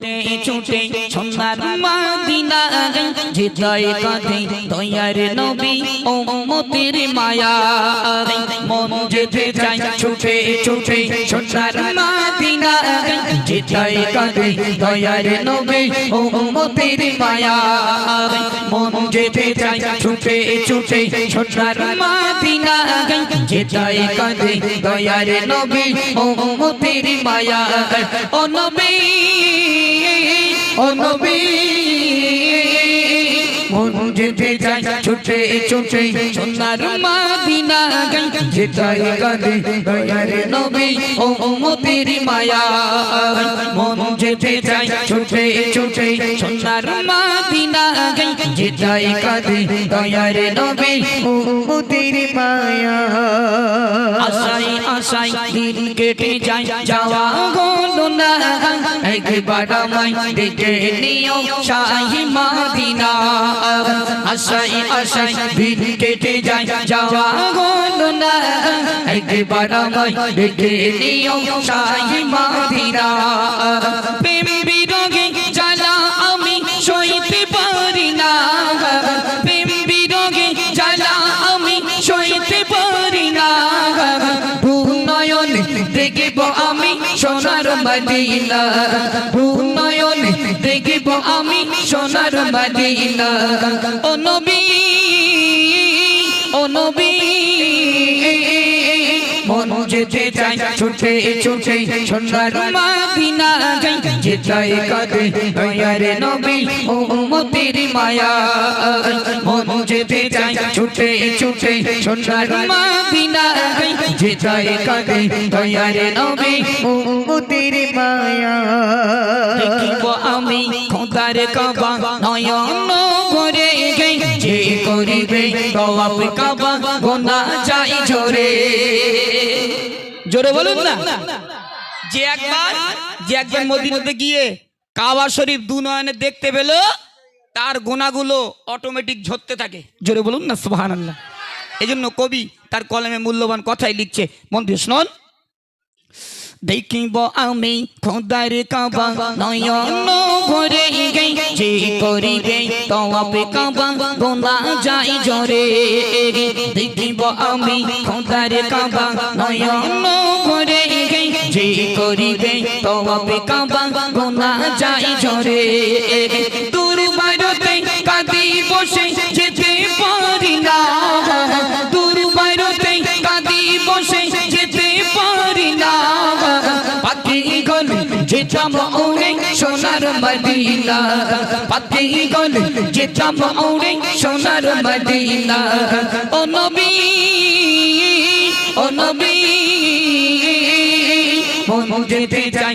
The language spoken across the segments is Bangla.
ছুটে সোনার মাদিনা হৃদয় কাঁধে দয়ার নবী ও মতির মায়া মন যেতে চাই ছুটে ছুটে সোনার মাদিনা হৃদয় কাঁধে দয়ার নবী ও মতির মায়া মন যেতে চাই ছুটে ছুটে সোনার মাদিনা হৃদয় কাঁধে দয়ার নবী ও মতির মায়া ও নবী ও নবী, মন যেতে চাই ছুটে ছুটে, সোনার মাদিনা যেতাই কাঁদে দয়ার নবী, ও মতির মায়া, মন যেতে চাই ছুটে ছুটে, সোনার মাদিনা যেতাই কাঁদে আশাই আশাই কেটে যায়, যাওয়া না একবার আমায় দেখে নিও শাহী মাদিনা আশাই আশাই দিন কেটে যায় যাওয়া হলো না মদিনা। আমি সোনার মদিনা। ও নবী ও নবী, মন চাই ছুটে ছুটে সোনার মদিনা। যেতাই কাঁদে নবী, ও মায়া। ছুটে ছুটে সোনার মদিনা যেতাই কাঁদে দয়ার নবী ও মতির মায়া। দেখিব আমি খোদার কাবা নয়ন করে গে যে করিবে তওয়াব কাবা গোনা যাই ঝরে জোরে বলুন না। যে একবার যে একবার মদিনাতে গিয়ে কাবা শরীফ দু নয়নে দেখতে পেল তার গোনাগুলো অটোমেটিক ঝরতে থাকে। জোরে বলুন না সুবাহান আল্লাহ এই জন্য কবি তার কলমে মূল্যবান কথাই লিখছে। মন্ত্রী শুনুন। দেখিব আমি খোদার কাবা নয়ন ভরে গে যে করিবে তওয়াব কাবা গোনা যাই ঝরে দেখিব আমি খোদার কাবা নয়ন ভরে গে যে করিবে তওয়াব কাবা গোনা যাই বাইরতে কাঁদি বসে যেতে পারি না। দূর বাইরতে কাঁদি বসে যেতে পারি না। পাখি গলে যেতাম ওরে সোনার মদিনা। পাখি গলে যেতাম ওরে সোনার মদিনা। ও নবী ও নবী, মন যেতে চাই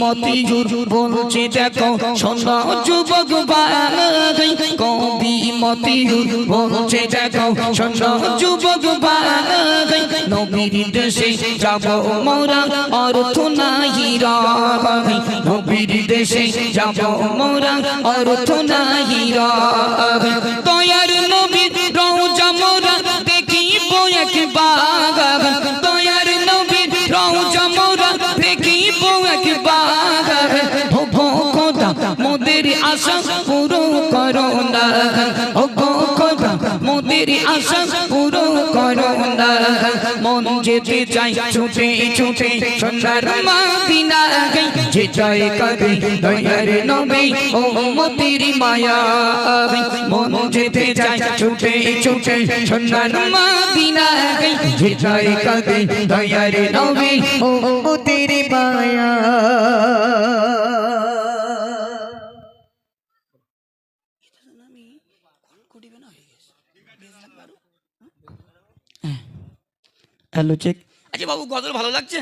মতিজুর বলছে দেখো, শোনো যুবক ভাই, কবি মতিজুর বলছে দেখো, শোনো যুবক ভাই, নবীর দেশে যাব মোরা অর্থ নাহি রাই নবীর দেশে যাব মোরা অর্থ নাহি রাই মোদের আশা পুরো করো না। মন যেতে চাই, ছুটে ছুটে সোনার মাদিনা যে চাই করে দয়ার নবী ও মতির মায়া। মন যেতে চাই, ছুটে ছুটে সোনার মাদিনা যে চাই করে দয়ার নবী ও মতির মায়া। হ্যালো চেক আচ্ছা বাবু গজল ভালো লাগছে?